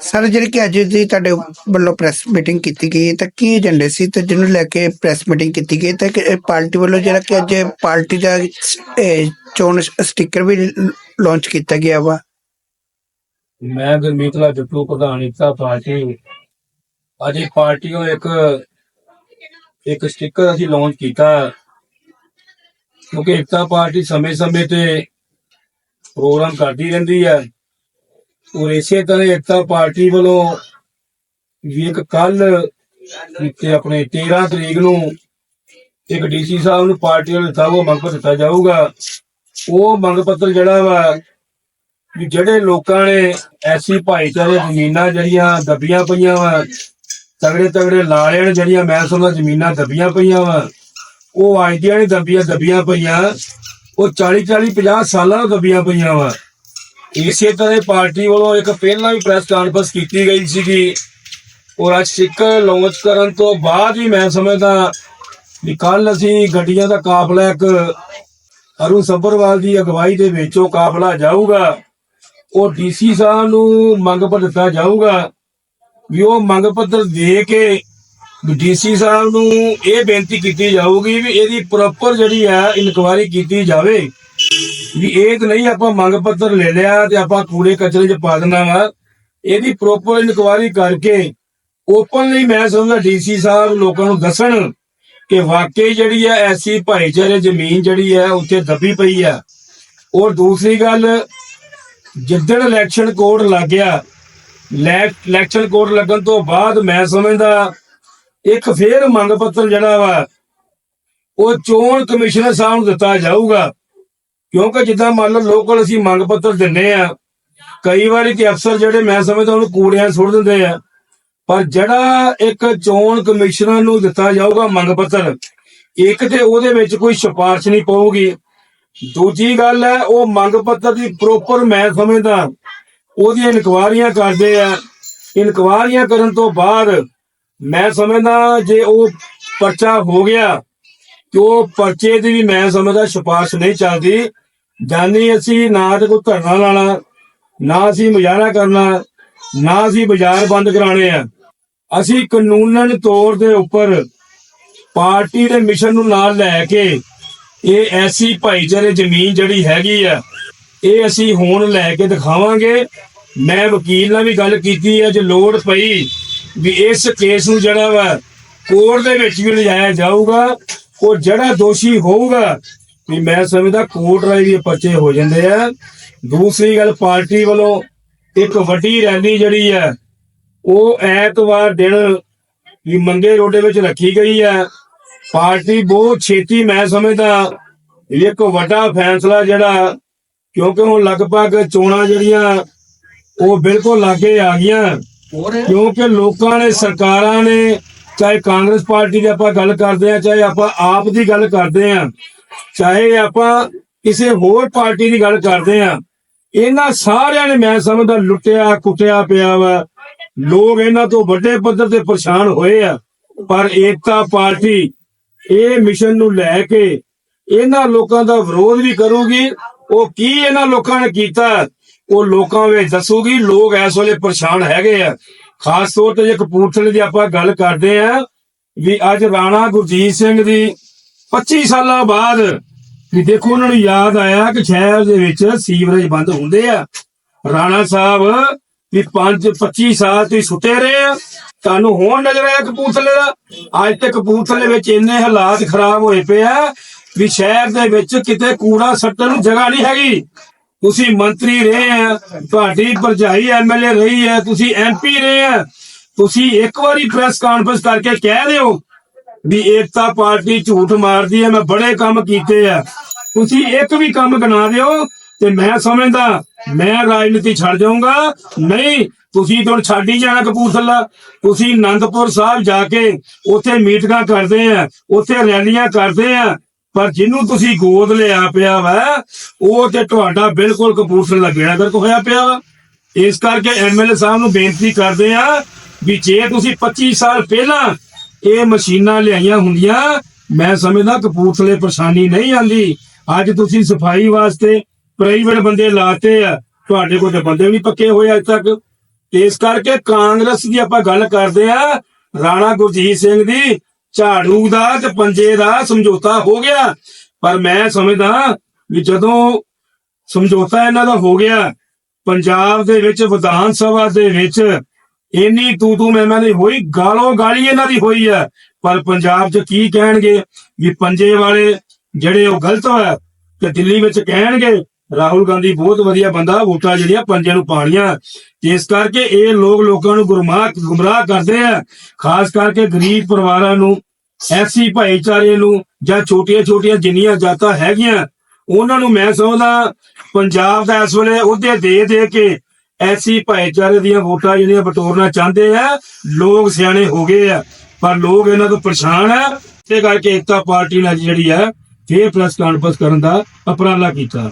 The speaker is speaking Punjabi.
ਸਰ ਜਿਹੜੀ ਕਿ ਅੱਜ ਦੀ ਤੁਹਾਡੇ ਵੱਲੋਂ ਪ੍ਰੈਸ ਮੀਟਿੰਗ ਕੀਤੀ ਗਈ, ਤਾਂ ਕੀ ਏਜੰਡੇ ਸੀ ਤੇ ਜਿਹਨੂੰ ਲੈ ਕੇ ਪ੍ਰੈਸ ਮੀਟਿੰਗ ਕੀਤੀ ਗਈ? ਤਾਂ ਕਿ ਪਾਰਟੀ ਵੱਲੋਂ ਜਿਹੜਾ ਕਿ ਅੱਜ ਪਾਰਟੀ ਦਾ ਚੋਣ ਸਟicker ਵੀ ਲਾਂਚ ਕੀਤਾ ਗਿਆ ਵਾ। ਮੈਂ ਗੁਰਮੀਤਲਾ ਜੱਟੂ, ਪ੍ਰਧਾਨ ਏਕਤਾ ਪਾਰਟੀ। ਅੱਜ ਪਾਰਟੀ ਨੂੰ ਇੱਕ ਇੱਕ ਸਟicker ਅਸੀਂ ਲਾਂਚ ਕੀਤਾ। ਕਿਉਂਕਿ ਏਕਤਾ ਪਾਰਟੀ ਸਮੇਂ-ਸਮੇਂ ਤੇ ਪ੍ਰੋਗਰਾਮ ਕਰਦੀ ਰਹਿੰਦੀ ਹੈ। ਔਰ ਇਸੇ ਤਰ੍ਹਾਂ ਏਕਤਾ ਪਾਰਟੀ ਵੱਲੋਂ ਵੀ ਇੱਕ ਕੱਲ ਤੇ ਆਪਣੇ 13 ਤਰੀਕ ਨੂੰ ਇੱਕ ਡੀਸੀ ਸਾਹਿਬ ਨੂੰ ਪਾਰਟੀ ਵੱਲੋਂ ਦਿੱਤਾ, ਉਹ ਮੰਗ ਪੱਤਰ ਦਿੱਤਾ ਜਾਊਗਾ। ਉਹ ਮੰਗ ਪੱਤਰ ਜਿਹੜਾ ਵਾ ਵੀ ਜਿਹੜੇ ਲੋਕਾਂ ਨੇ ਐਸੀ ਭਾਈਚਾਰੇ ਜ਼ਮੀਨਾਂ ਜਿਹੜੀਆਂ ਦੱਬੀਆਂ ਪਈਆਂ ਵਾ, ਤਗੜੇ ਤਗੜੇ ਲਾਲਿਆਂ ਨੇ ਜਿਹੜੀਆਂ ਮੈਂ ਸੁਣਦਾ ਜ਼ਮੀਨਾਂ ਦੱਬੀਆਂ ਪਈਆਂ ਵਾ, ਉਹ ਆਈਡੀਆਂ ਨੇ ਦੱਬੀਆਂ ਦੱਬੀਆਂ ਪਈਆਂ, ਉਹ 40 40 50 ਸਾਲਾਂ ਤੋਂ ਦੱਬੀਆਂ ਪਈਆਂ ਵਾ। ਇਸੇ ਤਰ੍ਹਾਂ ਪਾਰਟੀ ਵੱਲੋਂ ਇੱਕ ਪਹਿਲਾਂ ਵੀ ਪ੍ਰੈਸ ਕਾਨਫਰੰਸ ਕੀਤੀ ਗਈ ਸੀਗੀ। ਔਰ ਅੱਜ ਸਟicker ਲਾਂਚ ਕਰਨ ਤੋਂ ਬਾਅਦ ਹੀ ਮੈਂ ਸਮਝਦਾ ਵੀ ਕੱਲ ਅਸੀਂ ਗੱਡੀਆਂ ਦਾ ਕਾਫਲਾ ਇੱਕ ਅਰੁਣ ਸੱਭਰਵਾਲ ਦੀ ਅਗਵਾਈ ਦੇ ਵਿੱਚ ਉਹ ਕਾਫਲਾ ਜਾਊਗਾ। ਉਹ ਡੀਸੀ ਸਾਹਿਬ ਨੂੰ ਮੰਗ ਪੱਤਰ ਦਿੱਤਾ ਜਾਊਗਾ ਵੀ ਉਹ ਮੰਗ ਪੱਤਰ ਦੇ ਕੇ ਡੀਸੀ ਸਾਹਿਬ ਨੂੰ ਇਹ ਬੇਨਤੀ ਕੀਤੀ ਜਾਊਗੀ ਵੀ ਇਹਦੀ ਪ੍ਰੋਪਰ ਜਿਹੜੀ ਹੈ ਇਨਕੁਆਇਰੀ ਕੀਤੀ ਜਾਵੇ। ਵੀ ਇਹ ਤਾਂ ਨਹੀਂ ਆਪਾਂ ਮੰਗ ਪੱਤਰ ਲੈ ਲਿਆ ਤੇ ਆਪਾਂ ਕੂੜੇ ਕਚਰੇ 'ਚ ਪਾ ਦੇਣਾ ਵਾ। ਇਹਦੀ ਪ੍ਰੋਪਰ ਇਨਕੁਆਇਰੀ ਕਰਕੇ ਓਪਨਲੀ ਮੈਂ ਸਮਝਦਾ ਡੀਸੀ ਸਾਹਿਬ ਲੋਕਾਂ ਨੂੰ ਦੱਸਣ ਕਿ ਵਾਕਈ ਜਿਹੜੀ ਹੈ ਐਸੀ ਭਾਈਚਾਰੇ ਜ਼ਮੀਨ ਜਿਹੜੀ ਹੈ ਉੱਥੇ ਦੱਬੀ ਪਈ ਆ। ਔਰ ਦੂਸਰੀ ਗੱਲ, ਜਿੱਦਣ ਇਲੈਕਸ਼ਨ ਕੋਡ ਲੱਗ ਗਿਆ ਇਲੈਕਸ਼ਨ ਕੋਡ ਲੱਗਣ ਤੋਂ ਬਾਅਦ ਮੈਂ ਸਮਝਦਾ ਇੱਕ ਫੇਰ ਮੰਗ ਪੱਤਰ ਜਿਹੜਾ ਵਾ, ਉਹ ਚੋਣ ਕਮਿਸ਼ਨਰ ਸਾਹਿਬ ਨੂੰ ਦਿੱਤਾ ਜਾਊਗਾ। ਕਿਉਂਕਿ ਜਿੱਦਾਂ ਮੰਨ ਲਓ ਲੋਕਲ ਅਸੀਂ ਮੰਗ ਪੱਤਰ ਦਿੰਨੇ ਆ, ਕਈ ਵਾਰੀ ਤੇ ਅਫਸਰ ਜਿਹੜੇ ਮੈਂ ਸਮਝਦਾ ਉਹਨੂੰ ਕੂੜਿਆਂ ਸੁੱਟ ਦਿੰਦੇ ਆ, ਪਰ ਜਿਹੜਾ ਇੱਕ ਚੋਣ ਕਮਿਸ਼ਨਰ ਨੂੰ ਦਿੱਤਾ ਜਾਊਗਾ ਮੰਗ ਪੱਤਰ, ਇੱਕ ਤੇ ਉਹਦੇ ਵਿੱਚ ਕੋਈ ਸਿਫਾਰਿਸ਼ ਨਹੀਂ ਪਊਗੀ। ਦੂਜੀ ਗੱਲ ਹੈ, ਉਹ ਮੰਗ ਪੱਤਰ ਦੀ ਪ੍ਰੋਪਰ ਮੈਂ ਸਮਝਦਾ ਉਹਦੀਆਂ ਇਨਕੁਆਰੀਆਂ ਕਰਦੇ ਆ। ਇਨਕੁਆਰੀਆਂ ਕਰਨ ਤੋਂ ਬਾਅਦ ਮੈਂ ਸਮਝਦਾ ਜੇ ਉਹ ਪਰਚਾ ਹੋ ਗਿਆ ਉਹ ਪਰਚੇ ਦੀ ਵੀ ਮੈਂ ਸਮਝਦਾ ਸਿਫਾਰਿਸ਼ ਨਹੀਂ ਚੱਲਦੀ। ਜਾਨੀ ਅਸੀਂ, ਨਾ ਤੇ ਕੋਈ ਧਰਨਾ ਲਾਣਾ, ਨਾ ਅਸੀਂ ਮੁਜ਼ਾਹਰਾ ਕਰਨਾ, ਨਾ ਅਸੀਂ ਬਾਜ਼ਾਰ ਬੰਦ ਕਰਾਣੇ ਆ। ਅਸੀਂ ਕਾਨੂੰਨਨ ਤੌਰ ਦੇ ਉੱਪਰ ਪਾਰਟੀ ਦੇ ਮਿਸ਼ਨ ਨੂੰ ਨਾਲ ਲੈ ਕੇ ਇਹ ਐਸੀ ਭਾਈਚਾਰੇ ਜ਼ਮੀਨ ਜਿਹੜੀ ਹੈਗੀ ਆ, ਇਹ ਅਸੀਂ ਹੁਣ ਲੈ ਕੇ ਦਿਖਾਵਾਂਗੇ। ਮੈਂ ਵਕੀਲ ਨਾਲ ਵੀ ਗੱਲ ਕੀਤੀ ਹੈ ਜੇ ਲੋੜ ਪਈ ਵੀ ਇਸ ਕੇਸ ਨੂੰ ਜਿਹੜਾ ਵਾ ਕੋਰਟ ਦੇ ਵਿੱਚ ਵੀ ਲਿਜਾਇਆ ਜਾਊਗਾ। ਉਹ ਜਿਹੜਾ ਦੋਸ਼ੀ ਹੋਊਗਾ ਵੀ ਮੈਂ ਸਮਝਦਾ ਕੋਰਟ ਰਾਈ ਵੀ ਪਰਚੇ ਹੋ ਜਾਂਦੇ ਆ। ਦੂਸਰੀ ਗੱਲ ਪਾਰਟੀ ਵੱਲੋਂ ਇੱਕ ਵੱਡੀ ਰੈਲੀ ਜਿਹੜੀ ਹੈ ਉਹ ਐਤਵਾਰ ਦਿਨ ਵੀ ਮੰਗੇ ਰੋਡੇ ਵਿੱਚ ਰੱਖੀ ਗਈ ਹੈ ਪਾਰਟੀ ਬਹੁਤ ਛੇਤੀ ਮੈਂ ਸਮਝਦਾ ਇੱਕ ਵੱਡਾ ਫੈਸਲਾ ਜਿਹੜਾ ਕਿਉਂਕਿ ਹੁਣ ਲਗਭਗ ਚੋਣਾਂ ਜਿਹੜੀਆਂ ਉਹ ਬਿਲਕੁਲ ਲਾਗੇ ਆ ਗਈਆਂ। ਕਿਉਂਕਿ ਲੋਕਾਂ ਨੇ ਸਰਕਾਰਾਂ ਨੇ ਚਾਹੇ ਕਾਂਗਰਸ ਪਾਰਟੀ ਦੀ ਆਪਾਂ ਗੱਲ ਕਰਦੇ ਆ ਚਾਹੇ ਆਪਾਂ ਆਪ ਦੀ ਗੱਲ ਕਰਦੇ ਆ ਚਾਹੇ ਆਪਾਂ ਕਿਸੇ ਹੋਰ ਪਾਰਟੀ ਦੀ ਗੱਲ ਕਰਦੇ ਆ ਇਹਨਾਂ ਸਾਰਿਆਂ ਨੇ ਮੈਂ ਸਮਝਦਾ ਲੁੱਟਿਆ, ਕੁੱਟਿਆ ਪਿਆ ਵਾ। ਲੋਕ ਇਹਨਾਂ ਤੋਂ ਵੱਡੇ ਪੱਧਰ ਤੇ ਪਰੇਸ਼ਾਨ ਹੋਏ ਆ। ਪਰ ਏਕਤਾ ਪਾਰਟੀ ਇਹ ਮਿਸ਼ਨ ਨੂੰ ਲੈ ਕੇ ਇਹਨਾਂ ਲੋਕਾਂ ਦਾ ਵਿਰੋਧ ਵੀ ਕਰੂਗੀ। ਉਹ ਕੀ ਇਹਨਾਂ ਲੋਕਾਂ ਨੇ ਕੀਤਾ, ਉਹ ਲੋਕਾਂ ਵਿੱਚ ਦੱਸੂਗੀ। ਲੋਕ ਇਸ ਵੇਲੇ ਪਰੇਸ਼ਾਨ ਹੈਗੇ ਆ। ਖਾਸ ਤੌਰ ਤੇ ਜੇ ਕਪੂਰਥਲੇ ਦੀ ਆਪਾਂ ਗੱਲ ਕਰਦੇ ਆ ਵੀ ਅੱਜ ਰਾਣਾ ਗੁਰਜੀਤ ਸਿੰਘ ਦੀ 25 ਸਾਲਾਂ ਬਾਅਦ ਵੀ ਦੇਖੋ ਉਹਨਾਂ ਨੂੰ ਯਾਦ ਆਇਆ ਕਿ ਸ਼ਹਿਰ ਦੇ ਵਿੱਚ ਸੀਵਰੇਜ ਬੰਦ ਹੁੰਦੇ ਆ। ਰਾਣਾ ਸਾਹਿਬ ਵੀ 5 25 ਸਾਲ ਤੁਸੀਂ ਸੁੱਤੇ ਰਹੇ ਆ। ਤੁਹਾਨੂੰ ਹੋਣ ਨਜ਼ਰ ਆਇਆ ਕਪੂਰਥਲੇ ਦਾ? ਅੱਜ ਤੇ ਕਪੂਰਥਲੇ ਵਿੱਚ ਇੰਨੇ ਹਾਲਾਤ ਖਰਾਬ ਹੋਏ ਪਏ ਆ ਵੀ ਸ਼ਹਿਰ ਦੇ ਵਿੱਚ ਕਿਤੇ ਕੂੜਾ ਸੱਟਣ ਨੂੰ ਜਗ੍ਹਾ ਨਹੀਂ ਹੈਗੀ। ਤੁਸੀਂ ਮੰਤਰੀ ਰਹੇ ਆ, ਤੁਹਾਡੀ ਭਰਜਾਈ ਐਮਐਲਏ ਰਹੀ ਹੈ ਤੁਸੀਂ ਐਮਪੀ ਰਹੇ ਆ। ਤੁਸੀਂ ਇੱਕ ਵਾਰੀ ਪ੍ਰੈਸ ਕਾਨਫਰੰਸ ਕਰਕੇ ਕਹਿ ਦਿਓ ਵੀ ਏਕਤਾ ਪਾਰਟੀ ਝੂਠ ਮਾਰਦੀ ਹੈ ਮੈਂ ਬੜੇ ਕੰਮ ਕੀਤੇ ਆ। ਤੁਸੀਂ ਇੱਕ ਵੀ ਕੰਮ ਗਿਣਾ ਦਿਓ ਤੇ ਮੈਂ ਸਮਝਦਾ, ਮੈਂ ਰਾਜਨੀਤੀ ਛੱਡ ਜਾਊਂਗਾ। ਨਹੀਂ, ਤੁਸੀਂ ਤਾਂ ਹੁਣ ਛੱਡ ਹੀ ਜਾਣਾ ਕਪੂਰਥਲਾ। ਤੁਸੀਂ ਆਨੰਦਪੁਰ ਸਾਹਿਬ ਜਾ ਕੇ ਉੱਥੇ ਮੀਟਿੰਗਾਂ ਕਰਦੇ ਆ, ਉੱਥੇ ਰੈਲੀਆਂ ਕਰਦੇ ਆ। ਪਰ ਜਿਹਨੂੰ ਤੁਸੀਂ ਗੋਦ ਲਿਆ ਪਿਆ ਵਾ, ਉਹ ਤੇ ਤੁਹਾਡਾ ਬਿਲਕੁਲ ਕਪੂਰਥਲਾ ਬੇੜਾ ਗਰਕ ਹੋਇਆ ਪਿਆ ਵਾ। ਇਸ ਕਰਕੇ ਐਮਐਲਏ ਸਾਹਿਬ ਨੂੰ ਬੇਨਤੀ ਕਰਦੇ ਆ ਵੀ ਜੇ ਤੁਸੀਂ 25 ਸਾਲ ਪਹਿਲਾਂ ਇਹ ਮਸ਼ੀਨਾਂ ਲਿਆਈਆਂ ਹੁੰਦੀਆਂ, ਮੈਂ ਸਮਝਦਾ ਕਪੂਰਥਲੇ ਪਰੇਸ਼ਾਨੀ ਨਹੀਂ ਆਂਦੀ। ਅੱਜ ਤੁਸੀਂ ਸਫ਼ਾਈ ਵਾਸਤੇ ਪ੍ਰਾਈਵੇਟ ਬੰਦੇ ਲਾਤੇ ਆ, ਤੁਹਾਡੇ ਕੋਲ ਤੇ ਬੰਦੇ ਵੀ ਨਹੀਂ ਪੱਕੇ ਹੋਏ ਅਜੇ ਤੱਕ। ਇਸ ਕਰਕੇ ਕਾਂਗਰਸ ਦੀ ਆਪਾਂ ਗੱਲ ਕਰਦੇ ਆ, ਰਾਣਾ ਗੁਰਜੀਤ ਸਿੰਘ ਦੀ ਝਾੜੂ ਦਾ ਤੇ ਪੰਜੇ ਦਾ ਸਮਝੌਤਾ ਹੋ ਗਿਆ। ਪਰ ਮੈਂ ਸਮਝਦਾ ਵੀ ਜਦੋਂ ਸਮਝੌਤਾ ਇਹਨਾਂ ਦਾ ਹੋ ਗਿਆ, ਪੰਜਾਬ ਦੇ ਵਿੱਚ, ਵਿਧਾਨ ਸਭਾ ਦੇ ਵਿੱਚ ਇੰਨੀ ਤੂ ਤੂ ਮੈਂ ਦੀ ਹੋਈ ਗਾਲੋ ਗਾਲੀ ਇਹਨਾਂ ਦੀ ਹੋਈ ਹੈ। ਪਰ ਪੰਜਾਬ 'ਚ ਕੀ ਕਹਿਣਗੇ ਵੀ ਪੰਜੇ ਵਾਲੇ ਜਿਹੜੇ ਉਹ ਗਲਤ ਹੋਇਆ ਤੇ ਦਿੱਲੀ ਵਿੱਚ ਕਹਿਣਗੇ ਰਾਹੁਲ ਗਾਂਧੀ ਬਹੁਤ ਵਧੀਆ ਬੰਦਾ, ਵੋਟਾਂ ਜਿਹੜੀਆਂ ਪੰਜੇ ਨੂੰ ਪਾਣੀਆਂ ਇਸ ਕਰਕੇ ਇਹ ਲੋਕ ਲੋਕਾਂ ਨੂੰ ਗੁਰਮਾਹ ਗੁੰਮਰਾਹ ਕਰਦੇ ਆ। ਖਾਸ ਕਰਕੇ ਗਰੀਬ ਪਰਿਵਾਰਾਂ ਨੂੰ, ਐਸੀ ਭਾਈਚਾਰੇ ਨੂੰ, ਜਾਂ ਛੋਟੀਆਂ ਛੋਟੀਆਂ ਜਿੰਨੀਆਂ ਜਾਤਾਂ ਹੈਗੀਆਂ, ਉਹਨਾਂ ਨੂੰ ਮੈਂ ਸਮਝਦਾ, ਪੰਜਾਬ ਦਾ ਇਸ ਵੇਲੇ ਉਹਦੇ ਦੇ ਦੇ ਕੇ ਐਸੀ ਭਾਈਚਾਰੇ ਦੀਆਂ ਵੋਟਾਂ ਜਿਹੜੀਆਂ ਬਟੋਰਨਾ ਚਾਹੁੰਦੇ ਆ, ਲੋਕ ਸਿਆਣੇ ਹੋ ਗਏ ਆ। ਪਰ ਲੋਕ ਇਹਨਾਂ ਤੋਂ ਪਰੇਸ਼ਾਨ ਆ। ਤੇ ਕਰਕੇ ਏਕਤਾ ਪਾਰਟੀ ਨੇ ਅੱਜ ਜਿਹੜੀ ਆ, ਫੇਰ ਪ੍ਰੈਸ ਕਾਨਫਰੰਸ ਕਰਨ ਦਾ ਉਪਰਾਲਾ ਕੀਤਾ।